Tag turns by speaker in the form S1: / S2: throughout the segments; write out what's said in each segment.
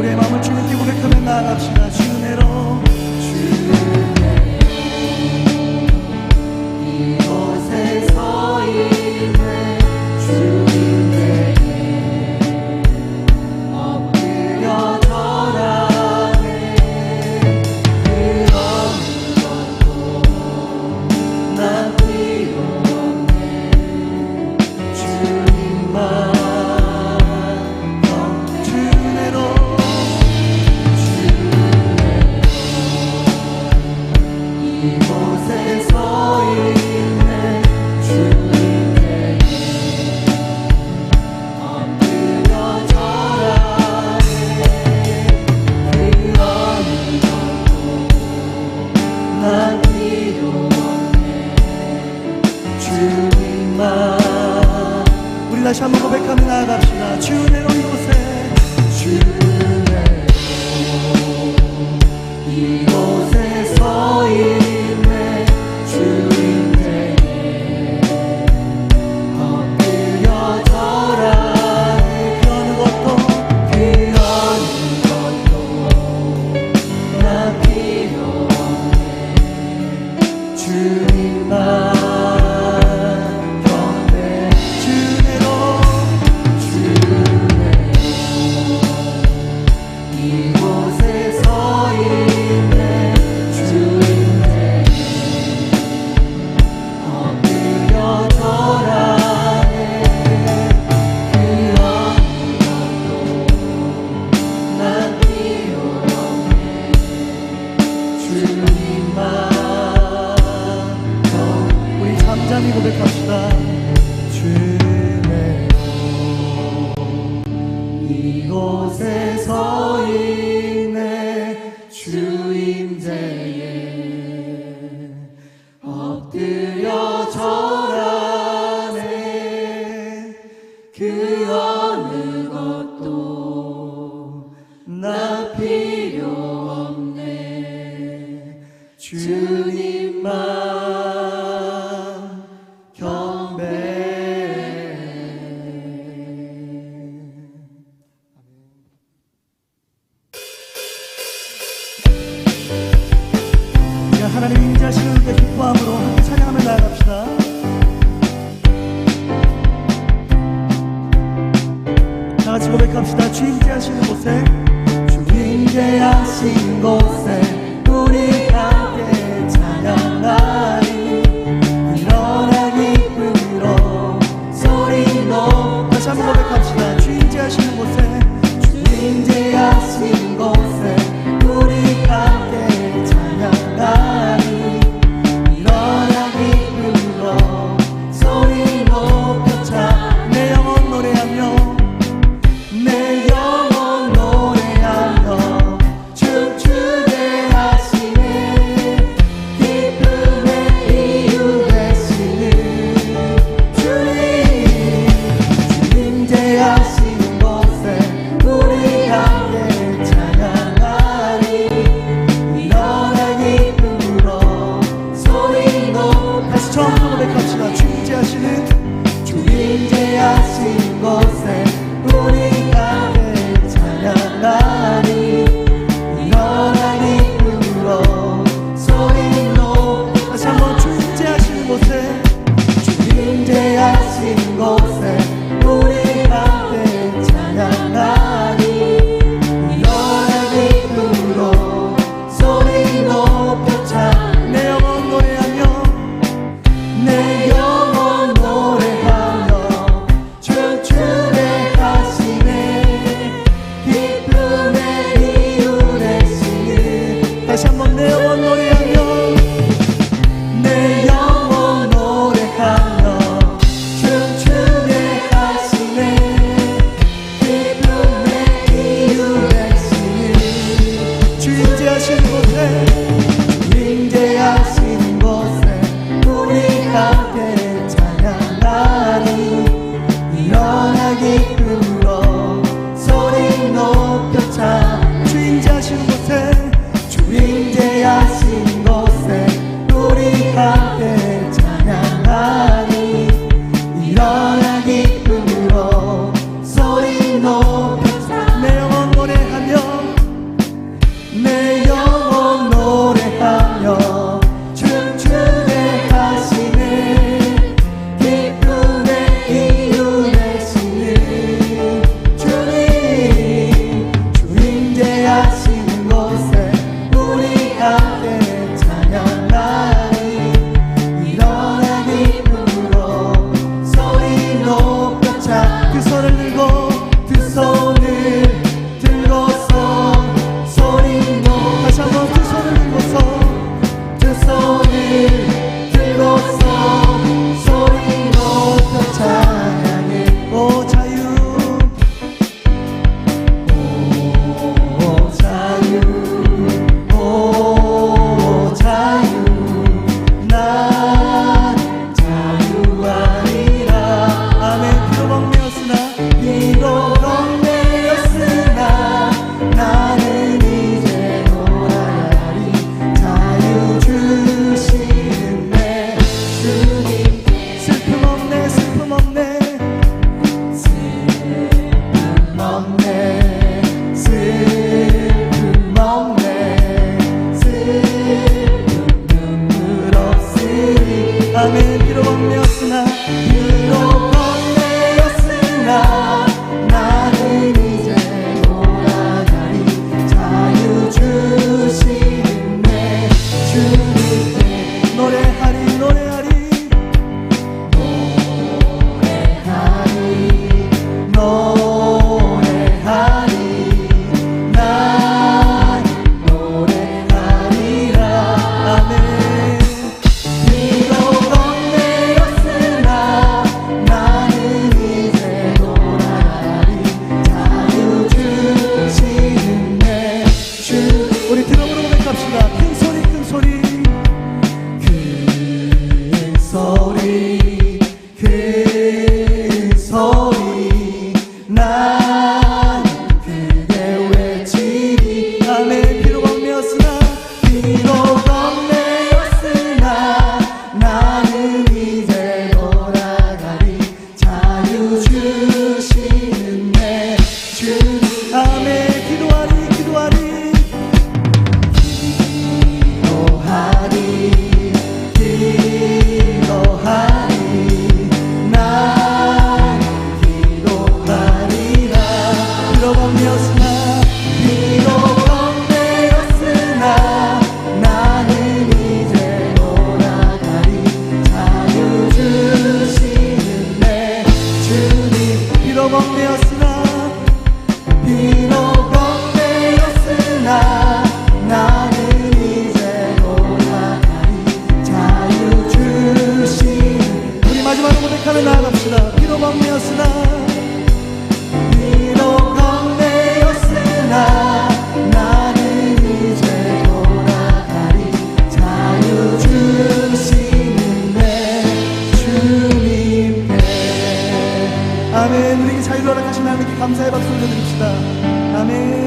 S1: 우리의 마음을 주님께 고백하며 나아갑시다. 주내로 你不在 필요 없네. 주님만 es el poder 하늘 잃어버려 빌어먹되었으나 빌어먹되었으나 나는 이제 돌아가리 자유 주신. 우리 마지막으로 고백하며 나아갑시다. 빌어먹되었으나 amém.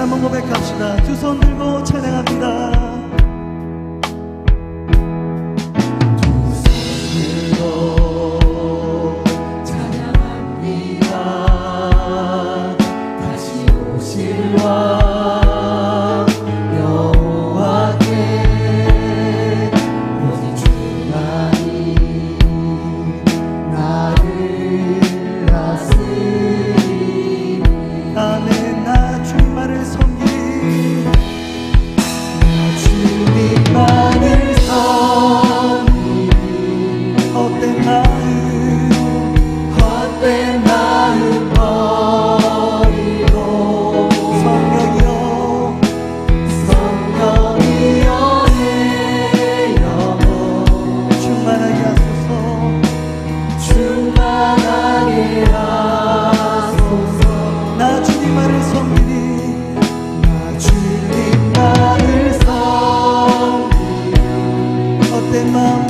S1: 한번 고백합시다. 두 손 들고 찬양합니다.
S2: 妈妈。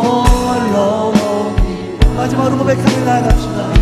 S1: 홀로
S2: 마지막으로
S1: 고백하며 나아갑시다.